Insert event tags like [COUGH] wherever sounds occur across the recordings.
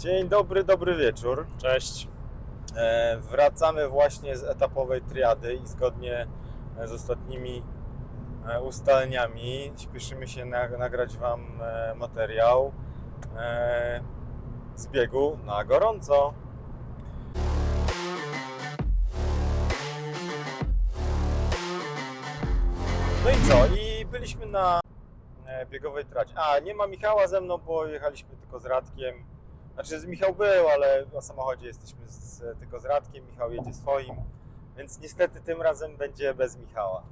Dzień dobry, dobry wieczór. Cześć. E, wracamy właśnie z etapowej triady i zgodnie e, z ostatnimi e, ustaleniami śpieszymy się na, nagrać Wam materiał e, z biegu na gorąco. No i co? I byliśmy na biegowej tracie. A, nie ma Michała ze mną, bo jechaliśmy tylko z Radkiem. Znaczy, z Michał był, ale na samochodzie jesteśmy z, tylko z Radkiem. Michał jedzie swoim, więc niestety tym razem będzie bez Michała.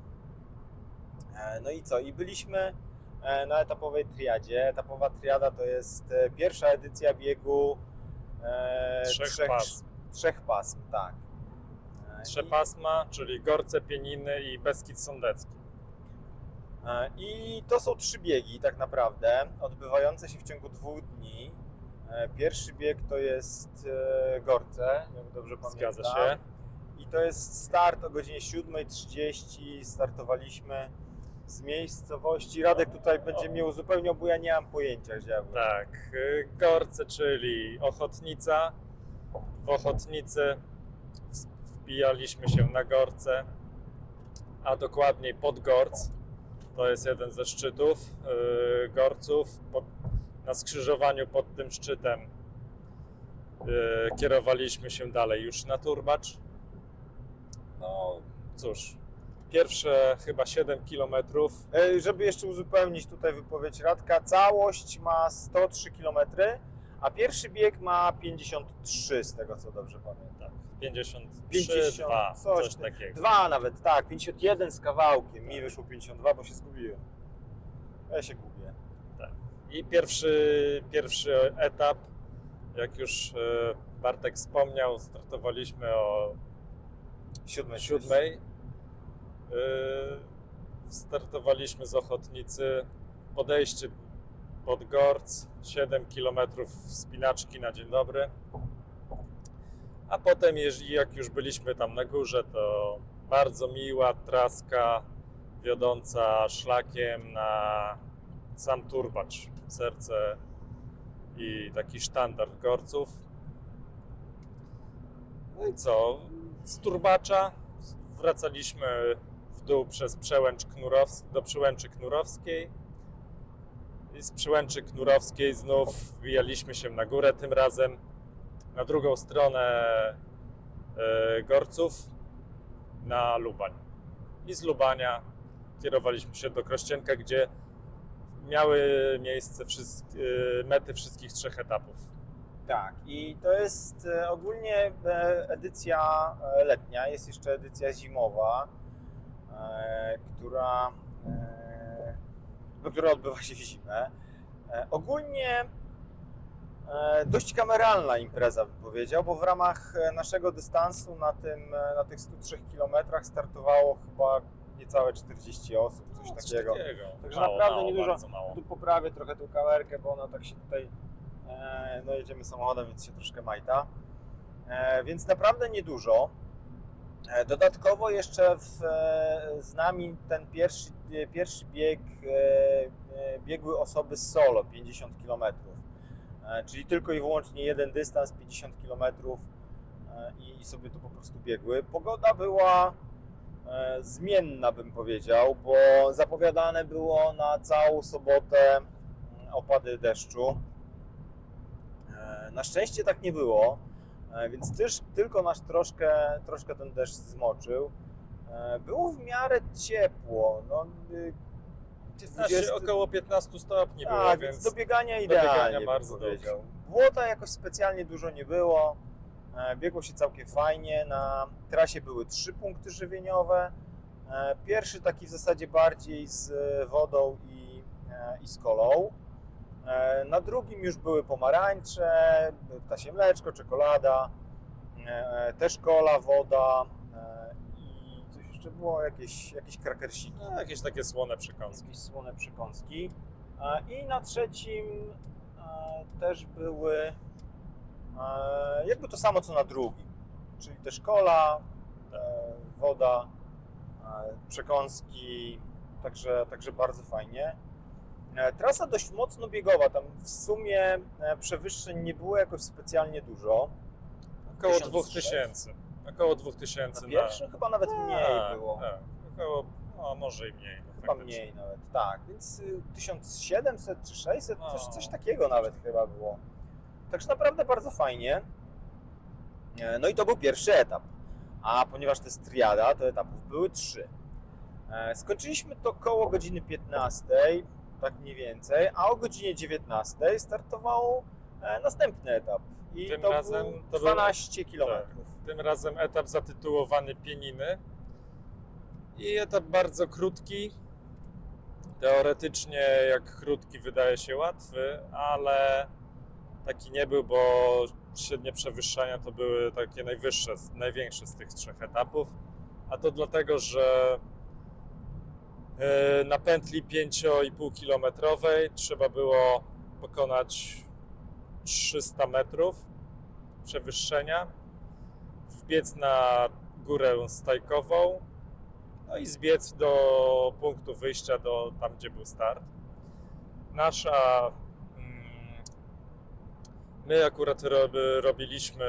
E, No i co? I byliśmy e, na etapowej triadzie. Etapowa triada to jest e, pierwsza edycja biegu e, Trzech pasm. trzech pasm, tak. I- Trzepasma, czyli Gorce, Pieniny i Beskid Sądecki. I to są trzy biegi tak naprawdę, odbywające się w ciągu dwóch dni. E, Pierwszy bieg to jest e, Gorce, jak dobrze pamiętam. Zgadza się. I to jest start o godzinie 7.30. Startowaliśmy z miejscowości. Radek tutaj będzie mnie uzupełniał, bo ja nie mam pojęcia, gdzie. Tak, y, Gorce, czyli Ochotnica. W Ochotnicy wbijaliśmy się na Gorce, a dokładniej pod Gorc. To jest jeden ze szczytów Gorców. Pod, na skrzyżowaniu pod tym szczytem y, kierowaliśmy się dalej już na Turbacz. No cóż, pierwsze chyba 7 kilometrów E, Żeby jeszcze uzupełnić tutaj wypowiedź Radka, całość ma 103 km, a pierwszy bieg ma 53, z tego co dobrze pamiętam. 53, 50, 2, coś coś, takiego. Dwa nawet, tak, 51 z kawałkiem. Mi wyszło 52, bo się zgubiłem. Ja się gubię. I pierwszy, pierwszy etap, jak już e, Bartek wspomniał, startowaliśmy o Siódmej. siódmej. E, Startowaliśmy z Ochotnicy, podejście pod Gorc, 7 km wspinaczki na dzień dobry. A potem, jeżeli- jak już byliśmy tam na górze, to bardzo miła traska wiodąca szlakiem na sam Turbacz, serce i taki sztandar Gorców. No i co? Z Turbacza wracaliśmy w dół przez Przełęcz Knurows- do Przełęczy Knurowskiej. I z Przełęczy Knurowskiej znów wbijaliśmy się na górę, tym razem na drugą stronę e, Gorców, na Lubań. I z Lubania kierowaliśmy się do Krościenka, gdzie miały miejsce wszystk- e, mety wszystkich trzech etapów. Tak, i to jest e, ogólnie e, edycja e, letnia, jest jeszcze edycja zimowa, która, no, która odbywa się w zimę. Ogólnie dość kameralna impreza, bym powiedział, bo w ramach naszego dystansu na, tym, na tych 103 km startowało chyba niecałe 40 osób, coś No, takiego. Także Mało, naprawdę mało, niedużo. Tu poprawię trochę tą kamerkę, bo ona tak się tutaj. E, no jedziemy samochodem, więc się troszkę majta. E, więc naprawdę niedużo. E, dodatkowo jeszcze w, e, z nami ten pierwszy, e, pierwszy bieg e, biegły osoby solo 50 km. Czyli tylko i wyłącznie jeden dystans 50 km i, i sobie to po prostu biegły. Pogoda była zmienna, bym powiedział, bo zapowiadane było na całą sobotę mm, opady deszczu. E, Na szczęście tak nie było, e, więc też tylko nas troszkę, troszkę ten deszcz zmoczył. E, Było w miarę ciepło. No, y, 15, 20 około 15 stopni było, tak, więc do biegania do idealnie, biegania bym bardzo powiedział. Błota jakoś specjalnie dużo nie było. E, Biegło się całkiem fajnie. Na trasie były trzy punkty żywieniowe. E, Pierwszy taki w zasadzie bardziej z wodą i, e, i z kolą. Na drugim już były pomarańcze, ptasie mleczko, czekolada, też kola, woda i coś jeszcze było, jakieś, jakieś krakersiki no, jakieś takie słone przekąski. jakieś słone przekąski. I na trzecim też były jakby to samo co na drugim, czyli też kola, e, woda, e, przekąski, także, także bardzo fajnie. E, Trasa dość mocno biegowa, tam w sumie e, przewyższeń nie było jakoś specjalnie dużo. Około 1600. 2000. Około 2000 Na pierwszym chyba nawet mniej Tak, było. Tak, około, no może i mniej. no, Chyba faktycznie. mniej nawet, tak. Więc y, 1700 czy 600, coś, No. coś takiego nawet chyba było. Także naprawdę bardzo fajnie. E, No i to był pierwszy etap. A ponieważ to jest triada, to etapów były trzy. E, Skończyliśmy to koło godziny 15, tak mniej więcej, a o godzinie 19 startował e, następny etap. I Tym to razem był to był- 12 kilometrów. Tym razem etap zatytułowany Pieniny. I etap bardzo krótki. Teoretycznie, jak krótki, wydaje się łatwy, ale taki nie był, bo średnie przewyższania to były takie najwyższe, największe z tych trzech etapów. A to dlatego, że e, na pętli 5,5 kilometrowej trzeba było pokonać 300 metrów przewyższenia, wbiec na górę stajkową, no i zbiec do punktu wyjścia, do tam, gdzie był start. Nasza. My akurat rob- robiliśmy,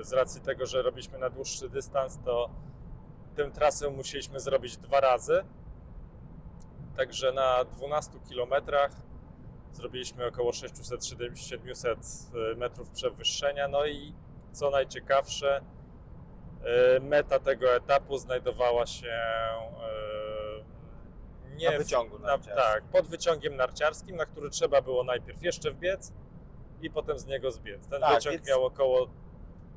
z racji tego, że robiliśmy na dłuższy dystans, to tę trasę musieliśmy zrobić dwa razy. Także na 12 kilometrach zrobiliśmy około 600-700 metrów przewyższenia. No i co najciekawsze, e, meta tego etapu znajdowała się e, nie Na w- wyciągu na, narciarskim. Tak, pod wyciągiem narciarskim, na który trzeba było najpierw jeszcze wbiec i potem z niego zbiec. Ten Tak, wyciąg więc- miał około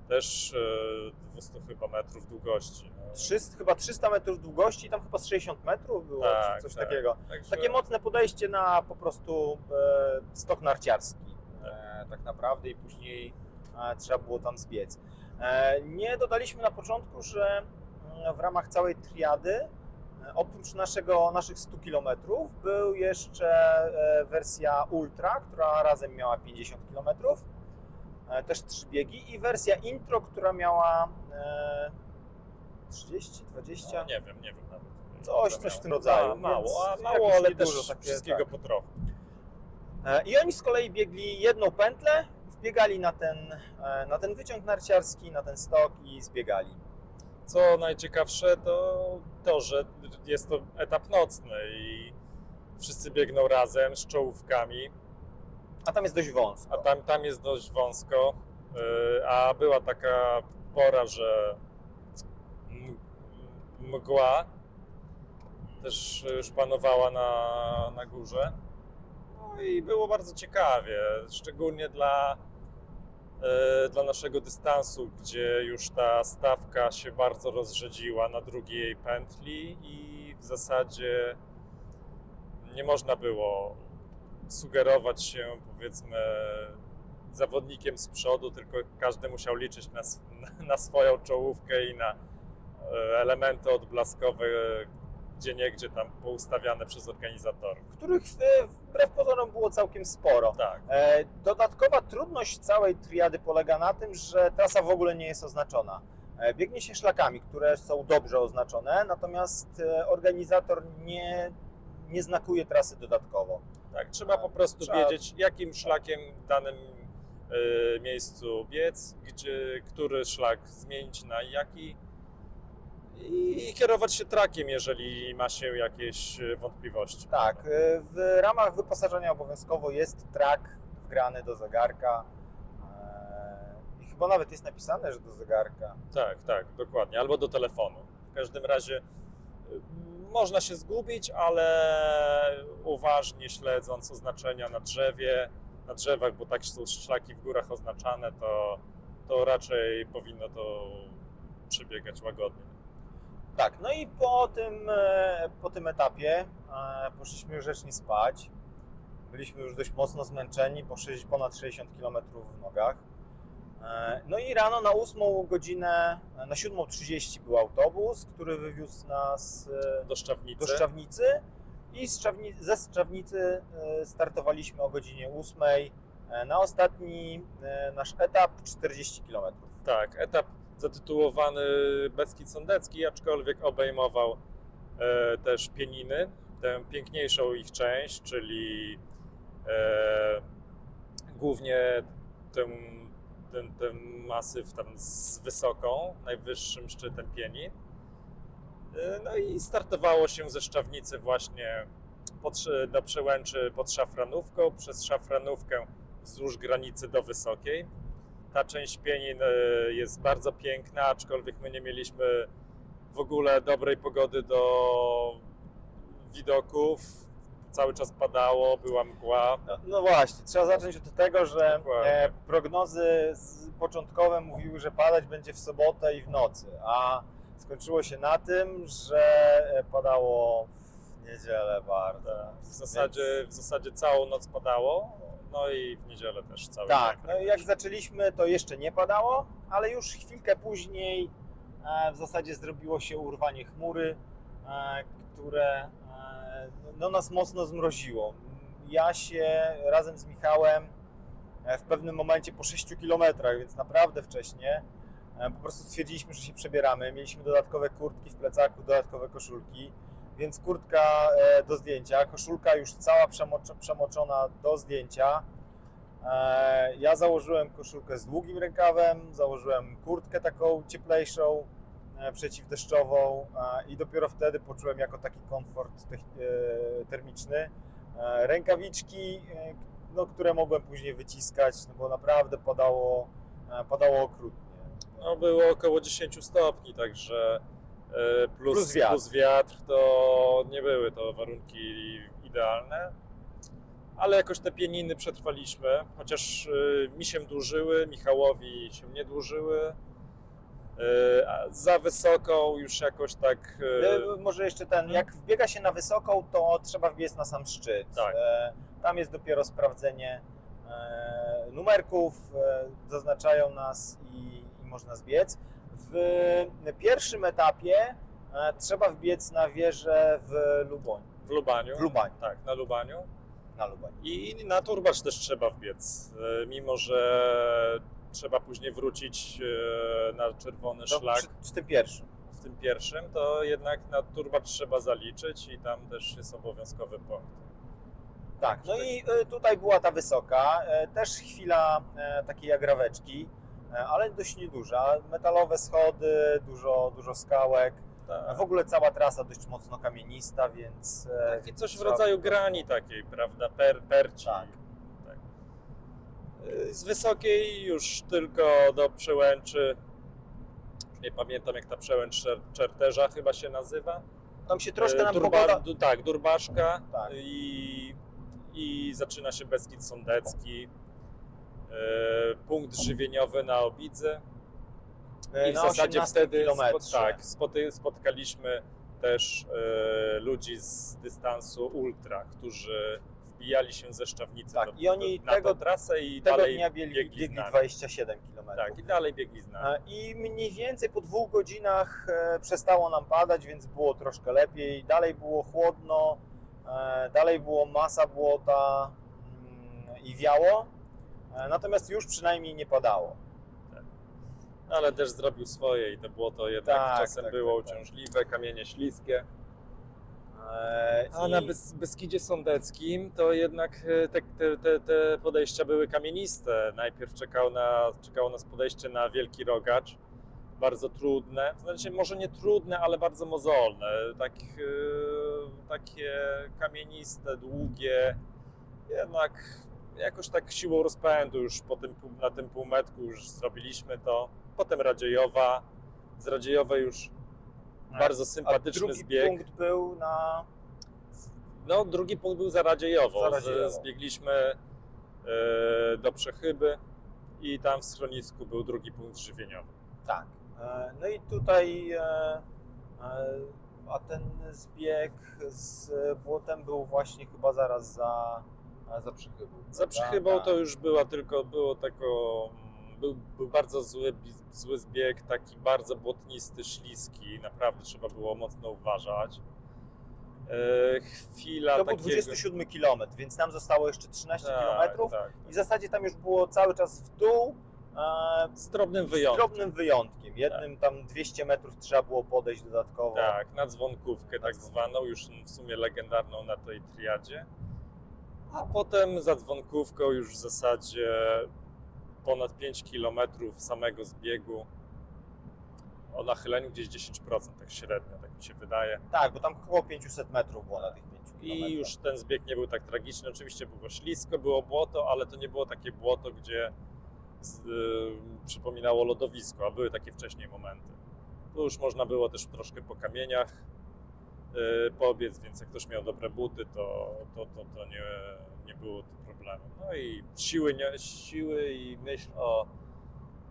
też e, 200 chyba metrów długości. no. 300, chyba 300 metrów długości, tam chyba z 60 metrów było, Tak, czy coś tak. takiego. Także, Takie mocne podejście na po prostu e, stok narciarski e, tak naprawdę i później e, trzeba było tam zbiec. E, nie dodaliśmy na początku, że mm, w ramach całej triady e, oprócz naszego, naszych 100 km był jeszcze e, wersja Ultra, która razem miała 50 km, e, też trzy biegi i wersja Intro, która miała e, 30, 20, no, nie wiem, nie wiem nawet. Coś- coś w tym rodzaju, Ma, mało, a mało, ale też takie, wszystkiego tak. po trochu. E, I oni z kolei biegli jedną pętlę, wbiegali na ten, e, na ten wyciąg narciarski, na ten stok i zbiegali. Co najciekawsze, to to, że jest to etap nocny i wszyscy biegną razem z czołówkami, A tam jest dość a wąsko. tam, tam jest dość wąsko, yy, a była taka pora, że mgła też już panowała na, na górze. No i było bardzo ciekawie, szczególnie dla, dla naszego dystansu, gdzie już ta stawka się bardzo rozrzedziła na drugiej pętli i w zasadzie nie można było sugerować się powiedzmy zawodnikiem z przodu, tylko każdy musiał liczyć na, [LAUGHS] na swoją czołówkę i na e, elementy odblaskowe, gdzie niegdzie tam poustawiane przez organizatorów. Których e, wbrew pozorom było całkiem sporo. Tak, E, Dodatkowa trudność całej triady polega na tym, że trasa w ogóle nie jest oznaczona. E, Biegnie się szlakami, które są dobrze oznaczone, natomiast organizator nie, nie znakuje trasy dodatkowo. tak. Trzeba po prostu Trzeba- wiedzieć, jakim szlakiem w danym miejscu biec, gdzie, który szlak zmienić na jaki i kierować się trakiem, jeżeli ma się jakieś e, wątpliwości. Tak, e, w ramach wyposażenia obowiązkowo jest track wgrany do zegarka. E, I chyba nawet jest napisane, że do zegarka. Tak, tak, dokładnie. Albo do telefonu. W każdym razie można się zgubić, ale uważnie śledząc oznaczenia na drzewie, na drzewach, bo tak są szlaki w górach oznaczane, to, to raczej powinno to przebiegać łagodnie. Tak, no i po tym, e, po tym etapie e, poszliśmy już rzecznie spać. Byliśmy już dość mocno zmęczeni, po ponad 60 km w nogach. E, No i rano na 8 godzinę, na 7.30 był autobus, który wywiózł nas Do Szczawnicy. do Szczawnicy i z Szczawni- ze Szczawnicy startowaliśmy o godzinie 8 e, na ostatni nasz etap 40 km. Tak, etap zatytułowany Beskid Sądecki, aczkolwiek obejmował e, też Pieniny, tę piękniejszą ich część, czyli e, głównie tę, ten, ten masyw tam z wysoką, najwyższym szczytem pieni. E, No i startowało się ze Szczawnicy właśnie pod, do Przełęczy pod Szafranówką, przez Szafranówkę wzdłuż granicy do Wysokiej. Ta część Pienin e, jest bardzo piękna, aczkolwiek my nie mieliśmy w ogóle dobrej pogody do widoków. Cały czas padało, była mgła. No, no właśnie, trzeba zacząć od tego, że Dokładnie. e, prognozy z, początkowe mówiły, że padać będzie w sobotę i w nocy, a skończyło się na tym, że e, padało w niedzielę bardzo. W zasadzie, w zasadzie całą noc padało, no i w niedzielę też cały Tak, no i jak zaczęliśmy, to jeszcze nie padało, ale już chwilkę później e, w zasadzie zrobiło się urwanie chmury, e, które e, no, nas mocno zmroziło. Ja się razem z Michałem w pewnym momencie po 6 kilometrach, więc naprawdę wcześnie, po prostu stwierdziliśmy, że się przebieramy. Mieliśmy dodatkowe kurtki w plecaku, dodatkowe koszulki, więc kurtka e, do zdjęcia, koszulka już cała przemoczo- przemoczona do zdjęcia. E, Ja założyłem koszulkę z długim rękawem, założyłem kurtkę taką cieplejszą, e, przeciwdeszczową i dopiero wtedy poczułem jako taki komfort termiczny. Rękawiczki, no, które mogłem później wyciskać, no bo naprawdę padało, padało okrutnie. No było około 10 stopni, także plus, Plus wiatr. plus wiatr to nie były to warunki idealne. Ale jakoś te pieniny przetrwaliśmy, chociaż e, mi się dłużyły, Michałowi się nie dłużyły. E, Za wysoką już jakoś tak. e, E, Może jeszcze ten, jak wbiega się na wysoką, to trzeba wbiec na sam szczyt. Tak. E, Tam jest dopiero sprawdzenie e, numerków, e, zaznaczają nas i, i można zbiec. W pierwszym etapie e, trzeba wbiec na wieżę w Luboń, W Lubaniu. w Lubaniu, Tak, na Lubaniu. na Lubaniu. I na turbacz też trzeba wbiec, e, mimo że trzeba później wrócić e, na czerwony To szlak przy, przy tym pierwszym. w tym pierwszym, to jednak na turbacz trzeba zaliczyć i tam też jest obowiązkowy punkt. Tak, no i tutaj była ta wysoka, też chwila takiej agraweczki, ale dość nieduża. Metalowe schody, dużo, dużo skałek. Tak. W ogóle cała trasa dość mocno kamienista, więc. e, Takie coś w rodzaju grani takiej, prawda, per, perci. Tak. Tak. E, Z wysokiej już tylko do przełęczy, nie pamiętam jak ta przełęcz Czer- Czerterza chyba się nazywa. Tam się troszkę E, nam Durba- pogoda. Tak, Durbaszka Tak. i, i zaczyna się Beskid Sądecki. E, punkt żywieniowy na Obidzy. e, I w na zasadzie 18 wtedy kilometrze. spo, tak, spoty, spotkaliśmy też e, ludzi z dystansu ultra, którzy wbijali się ze Szczawnicy Tak, do, i oni do, na tego- trasę i Tego dalej dnia biegli, biegli, biegli z nami. 27 km. Tak, i dalej biegli z nami. I mniej więcej po dwóch godzinach e, przestało nam padać, więc było troszkę lepiej. Dalej było chłodno, e, dalej było masa błota mm, i wiało. E, Natomiast już przynajmniej nie padało. Ale też zrobił swoje i to było to jednak Tak, czasem tak, było tak, tak. uciążliwe, kamienie śliskie. E, A i- na Bes- Beskidzie Sądeckim to jednak e, te, te, te, podejścia były kamieniste. Najpierw czekał na, czekało nas podejście na Wielki Rogacz, bardzo trudne, to znaczy może nie trudne, ale bardzo mozolne, tak, takie kamieniste, długie, jednak jakoś tak siłą rozpędu już po tym, na tym półmetku już zrobiliśmy to. Potem Radziejowa, z Radziejowej już bardzo a sympatyczny drugi zbieg. punkt był na No, drugi punkt był za Radziejowo. Za Radziejowo. Z- Zbiegliśmy e, do Przechyby i tam w schronisku był drugi punkt żywieniowy. Tak. E, No i tutaj, e, a ten zbieg z błotem był właśnie chyba zaraz za, za przychybą. Za Tak. to już była tylko, było tako, mm, był, był bardzo zły, zły zbieg, taki bardzo błotnisty, śliski, naprawdę trzeba było mocno uważać. E, chwila To był takiego... 27 km, więc nam zostało jeszcze 13 Tak, km tak. i w zasadzie tam już było cały czas w dół. e, Z drobnym z wyjątkiem. drobnym wyjątkiem. Jednym tam 200 metrów trzeba było podejść dodatkowo. Tak, na dzwonkówkę Na tak dzwon- zwaną, już w sumie legendarną na tej triadzie. A potem za dzwonkówką już w zasadzie ponad 5 km samego zbiegu o nachyleniu gdzieś 10% tak średnio, tak mi się wydaje. Tak, bo tam około 500 metrów było na tych 5 km. I już ten zbieg nie był tak tragiczny. Oczywiście było ślisko, było błoto, ale to nie było takie błoto, gdzie z, y, przypominało lodowisko, a były takie wcześniej momenty. Tu już można było też troszkę po kamieniach pobiec, więc jak ktoś miał dobre buty, to, to, to, to nie, nie było tu problemu. No i siły, nie, siły i myśl o,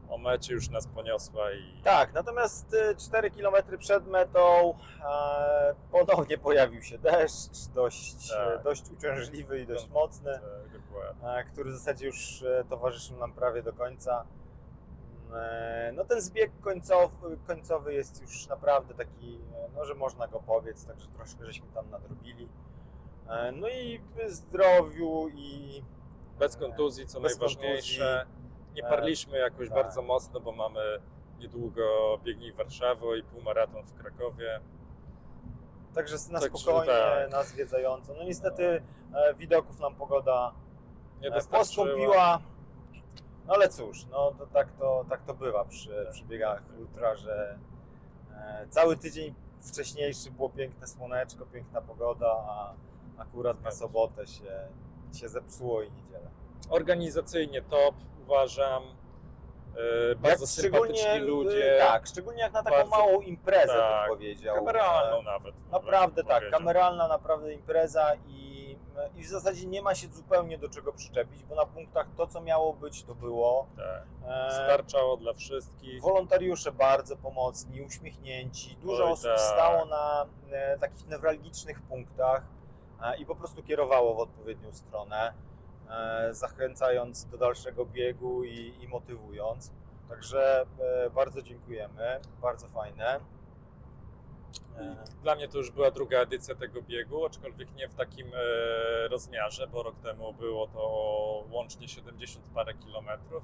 o mecie już nas poniosła i Tak, natomiast y, 4 km przed metą e, ponownie pojawił się deszcz, dość, Tak. e, dość uciążliwy i dość mocny, tak, e, który w zasadzie już e, towarzyszył nam prawie do końca. E, No ten zbieg końcowy, końcowy jest już naprawdę taki, e, no, że można go pobiec, także troszkę żeśmy tam nadrobili. E, No i zdrowiu i Bez kontuzji, co Bez najważniejsze. Nie E, parliśmy jakoś tak. bardzo mocno, bo mamy niedługo biegnij Warszawy i półmaraton w Krakowie. Także na Także spokojnie, tak. na zwiedzająco. No niestety e, widoków nam pogoda Nie e, poskąpiła. No ale cóż, no to tak to, tak to bywa przy, Tak. przy biegach ultra, że e, cały tydzień wcześniejszy było piękne słoneczko, piękna pogoda, a akurat na sobotę się, się zepsuło i niedzielę. Organizacyjnie top, uważam. E, bardzo sympatyczni ludzie. y, Tak, szczególnie jak na taką Bardzo- małą imprezę tak, bym powiedział. Kameralną E, nawet. Naprawdę tak, powiedział. kameralna naprawdę impreza i, i w zasadzie nie ma się zupełnie do czego przyczepić, bo na punktach to, co miało być, to było. Tak. E, Starczało dla wszystkich. Wolontariusze bardzo pomocni, uśmiechnięci. Dużo Oj, osób tak. stało na e, takich newralgicznych punktach e, i po prostu kierowało w odpowiednią stronę, e, zachęcając do dalszego biegu i, i motywując. Także e, bardzo dziękujemy, bardzo fajne. E, Dla mnie to już była druga edycja tego biegu, aczkolwiek nie w takim e, rozmiarze, bo rok temu było to łącznie 70 parę kilometrów.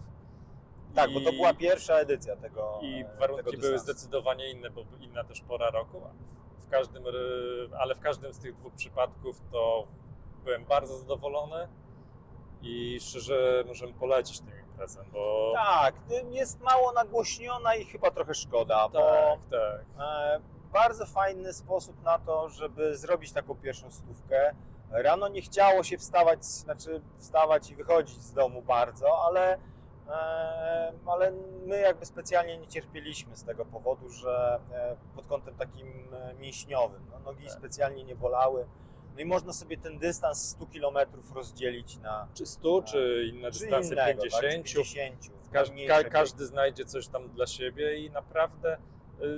tak, I- bo to była pierwsza edycja tego. I e, warunki tego były zdecydowanie inne, bo inna też pora roku. W każdym, ale w każdym z tych dwóch przypadków to byłem bardzo zadowolony i szczerze możemy polecić tę imprezę, bo Tak, jest mało nagłośniona i chyba trochę szkoda, bo tak, tak. Bardzo fajny sposób na to, żeby zrobić taką pierwszą stówkę. Rano nie chciało się wstawać, znaczy wstawać i wychodzić z domu bardzo, ale, ale my jakby specjalnie nie cierpieliśmy z tego powodu, że e, pod kątem takim e, mięśniowym, no, nogi Tak. specjalnie nie bolały. No i można sobie ten dystans 100 km rozdzielić na Czy 100, czy inne dystanse innego, 50. Tak, czy 50 Każ, mniejsze ka, biegi. każdy znajdzie coś tam dla siebie i naprawdę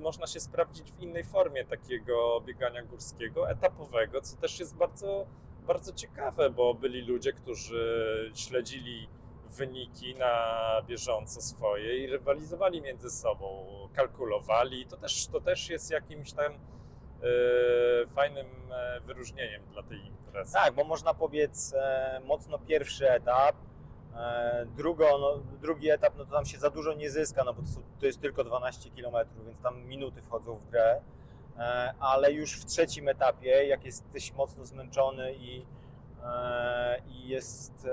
można się sprawdzić w innej formie takiego biegania górskiego, etapowego, co też jest bardzo, bardzo ciekawe, bo byli ludzie, którzy śledzili wyniki na bieżąco swoje i rywalizowali między sobą, kalkulowali. To też, to też jest jakimś tam y, fajnym e, wyróżnieniem dla tej imprezy. Tak, bo można pobiec e, mocno pierwszy etap. E, drugo, no, drugi etap, no to tam się za dużo nie zyska, no bo to, są, to jest tylko 12 km, więc tam minuty wchodzą w grę. E, ale już w trzecim etapie, jak jesteś mocno zmęczony i, e, i jest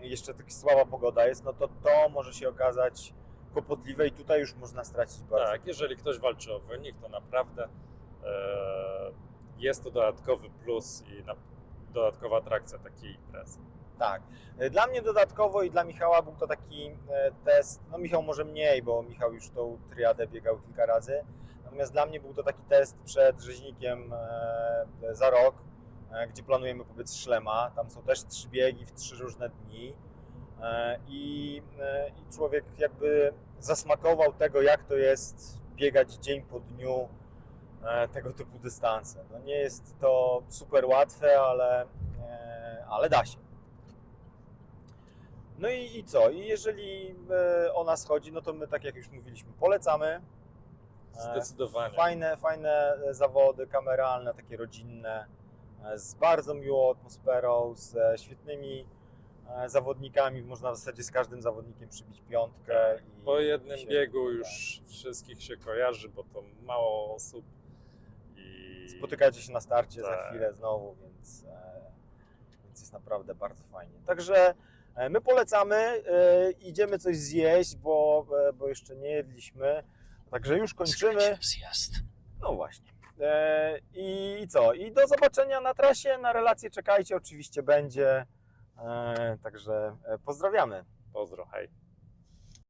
jeszcze taka słaba pogoda jest, no to to może się okazać kłopotliwe i tutaj już można stracić bardzo. Tak, jeżeli ktoś walczy o wynik, to naprawdę jest to dodatkowy plus i dodatkowa atrakcja takiej imprezy. Tak. Dla mnie dodatkowo i dla Michała był to taki e, test, no Michał może mniej, bo Michał już tą triadę biegał kilka razy, natomiast dla mnie był to taki test przed rzeźnikiem e, za rok, e, gdzie planujemy pobiec szlema. Tam są też trzy biegi w trzy różne dni E, i, e, i człowiek jakby zasmakował tego, jak to jest biegać dzień po dniu e, tego typu dystanse. No nie jest to super łatwe, ale, e, ale da się. No i, i co? I jeżeli e, o nas chodzi, no to my, tak jak już mówiliśmy, polecamy. E, Zdecydowanie. Fajne, fajne e, zawody kameralne, takie rodzinne, z bardzo miłą atmosferą, z świetnymi zawodnikami, można w zasadzie z każdym zawodnikiem przybić piątkę. I Po jednym się- biegu już wszystkich się kojarzy, bo to mało osób. I Spotykacie się na starcie za Tak. chwilę znowu, więc, więc jest naprawdę bardzo fajnie. Także my polecamy, e, idziemy coś zjeść, bo, e, bo jeszcze nie jedliśmy. Także już kończymy. No właśnie. E, I co? I do zobaczenia na trasie. Na relację czekajcie, oczywiście będzie. E, Także e, pozdrawiamy. Pozdro, hej.